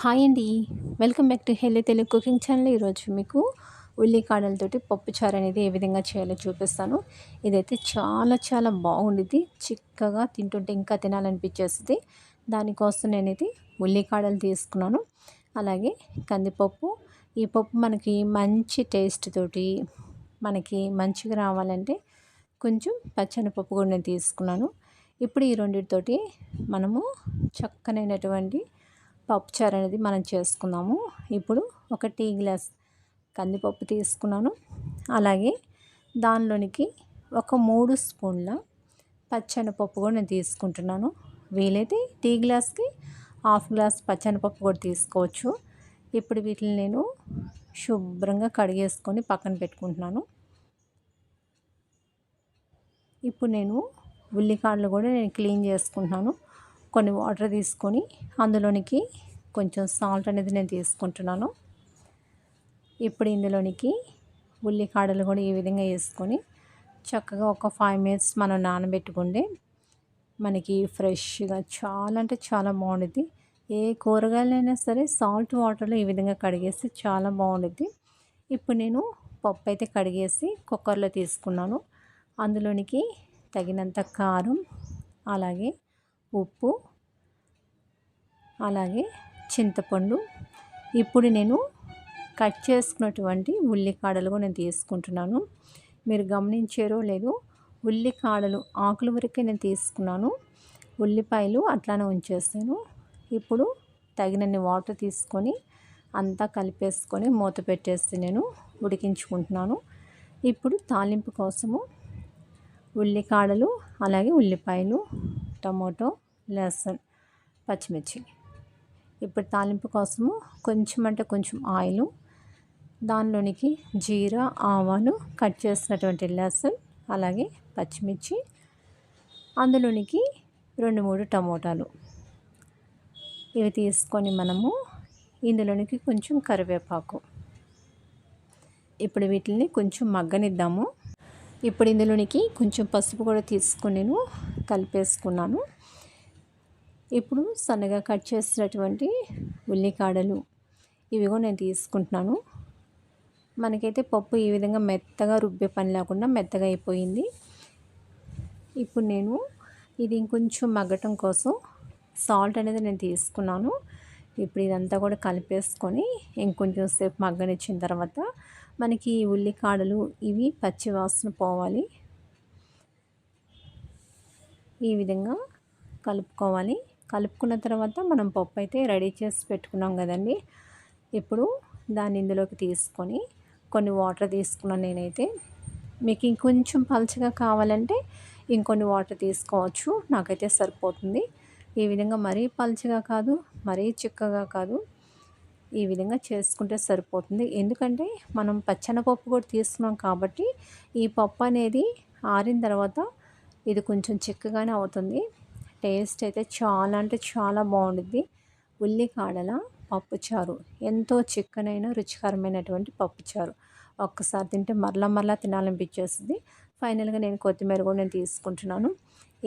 Hi అండి. Welcome back to హెల్లీ Telugu cooking channel. ఈరోజు మీకు ఉల్లికాడలతోటి పప్పుచారు అనేది ఏ విధంగా చేయాలో చూపిస్తాను. ఇదైతే చాలా చాలా బాగుండిద్ది. చిక్కగా తింటుంటే ఇంకా తినాలనిపించేస్తుంది. దానికోసం నేనైతే ఉల్లికాడలు తీసుకున్నాను. అలాగే కందిపప్పు. ఈ పప్పు మనకి మంచి టేస్ట్ తోటి మనకి మంచిగా రావాలంటే కొంచెం పచ్చని పప్పు కూడా నేను తీసుకున్నాను. ఇప్పుడు ఈ రెండింటితోటి మనము చక్కనైనటువంటి పప్పుచారు అనేది మనం చేసుకున్నాము. ఇప్పుడు ఒక టీ గ్లాస్ కందిపప్పు తీసుకున్నాను. అలాగే దానిలోనికి ఒక మూడు స్పూన్ల పచ్చనిపప్పు కూడా నేను తీసుకుంటున్నాను. వీలైతే టీ గ్లాస్కి హాఫ్ గ్లాస్ పచ్చనిపప్పు కూడా తీసుకోవచ్చు. ఇప్పుడు వీటిని నేను శుభ్రంగా కడిగేసుకొని పక్కన పెట్టుకుంటున్నాను. ఇప్పుడు నేను ఉల్లికాడలు కూడా నేను క్లీన్ చేసుకుంటున్నాను. కొన్ని వాటర్ తీసుకొని అందులోనికి కొంచెం సాల్ట్ అనేది నేను తీసుకుంటున్నాను. ఇప్పుడు ఇందులోనికి ఉల్లికాడలు కూడా ఈ విధంగా వేసుకొని చక్కగా ఒక ఫైవ్ మినిట్స్ మనం నానబెట్టుకుంటే మనకి ఫ్రెష్గా చాలా అంటే చాలా బాగుంటుంది ఏ కూరగాయలైనా సరే సాల్ట్ వాటర్లో ఈ విధంగా కడిగేస్తే చాలా బాగుంటుంది ఇప్పుడు నేను పప్పు అయితే కడిగేసి కుక్కర్లో తీసుకున్నాను. అందులోనికి తగినంత కారం అలాగే ఉప్పు అలాగే చింతపండు. ఇప్పుడు నేను కట్ చేసుకున్నటువంటి ఉల్లికాడలు కూడా నేను తీసుకుంటున్నాను. మీరు గమనించారో లేదో ఉల్లికాడలు ఆకుల వరకే నేను తీసుకున్నాను. ఉల్లిపాయలు అట్లానే ఉంచేస్తాను. ఇప్పుడు తగినన్ని వాటర్ తీసుకొని అంతా కలిపేసుకొని మూత పెట్టేసి నేను ఉడికించుకుంటున్నాను. ఇప్పుడు తాలింపు కోసము ఉల్లికాడలు అలాగే ఉల్లిపాయలు టమాటో లసన్ పచ్చిమిర్చి. ఇప్పుడు తాలింపు కోసము కొంచెం అంటే కొంచెం ఆయిల్ దానిలోనికి జీరా ఆవాలు కట్ చేసినటువంటి లసన్ అలాగే పచ్చిమిర్చి అందులోనికి రెండు మూడు టమోటాలు. ఇవి తీసుకొని మనము ఇందులోనికి కొంచెం కరివేపాకు. ఇప్పుడు వీటిని కొంచెం మగ్గనిద్దాము. ఇప్పుడు ఇందులోనికి కొంచెం పసుపు కూడా తీసుకొని నేను కలిపేసుకున్నాను. ఇప్పుడు సన్నగా కట్ చేసినటువంటి ఉల్లికాడలు ఇవి కూడా నేను తీసుకుంటున్నాను. మనకైతే పప్పు ఈ విధంగా మెత్తగా రుబ్బే పని లేకుండా మెత్తగా అయిపోయింది. ఇప్పుడు నేను ఇది ఇంకొంచెం మగ్గటం కోసం సాల్ట్ అనేది నేను తీసుకున్నాను. ఇప్పుడు ఇదంతా కూడా కలిపేసుకొని ఇంకొంచెం సేపు మగ్గనిచ్చిన తర్వాత మనకి ఉల్లికాడలు ఇవి పచ్చి వాసన పోవాలి. ఈ విధంగా కలుపుకోవాలి. కలుపుకున్న తర్వాత మనం పప్పు అయితే రెడీ చేసి పెట్టుకున్నాం కదండి. ఇప్పుడు దాన్ని ఇందులోకి తీసుకొని కొన్ని వాటర్ తీసుకున్నాను నేనైతే. మీకు ఇంకొంచెం పలుచగా కావాలంటే ఇంకొన్ని వాటర్ తీసుకోవచ్చు. నాకైతే సరిపోతుంది. ఈ విధంగా మరీ పలచగా కాదు మరీ చిక్కగా కాదు. ఈ విధంగా చేసుకుంటే సరిపోతుంది. ఎందుకంటే మనం పచ్చనపప్పు కూడా తీసుకున్నాం కాబట్టి ఈ పప్పు అనేది ఆరిన తర్వాత ఇది కొంచెం చిక్కగానే అవుతుంది. టేస్ట్ అయితే చాలా అంటే చాలా బాగుంటుంది ఉల్లికాడల పప్పుచారు ఎంతో చిక్కనైన రుచికరమైనటువంటి పప్పుచారు ఒక్కసారి తింటే మరలా మరలా తినాలనిపించేస్తుంది. ఫైనల్గా నేను కొత్తిమీర కూడా నేను తీసుకుంటున్నాను.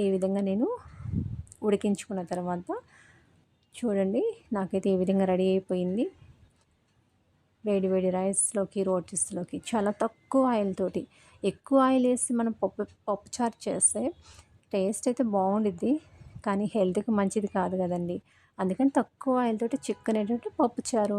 ఈ విధంగా నేను ఉడికించుకున్న తర్వాత చూడండి నాకైతే ఈ విధంగా రెడీ అయిపోయింది. వేడి వేడి రైస్లోకి రోటీస్లోకి చాలా తక్కువ ఆయిల్ తోటి ఎక్కువ ఆయిల్ వేసి మనం పప్పు పప్పుచారు చేస్తే టేస్ట్ అయితే బాగుండిద్ది కానీ హెల్త్కి మంచిది కాదు కదండి. అందుకని తక్కువ ఆయిల్ తోటి చిక్కనేటువంటి పప్పుచారు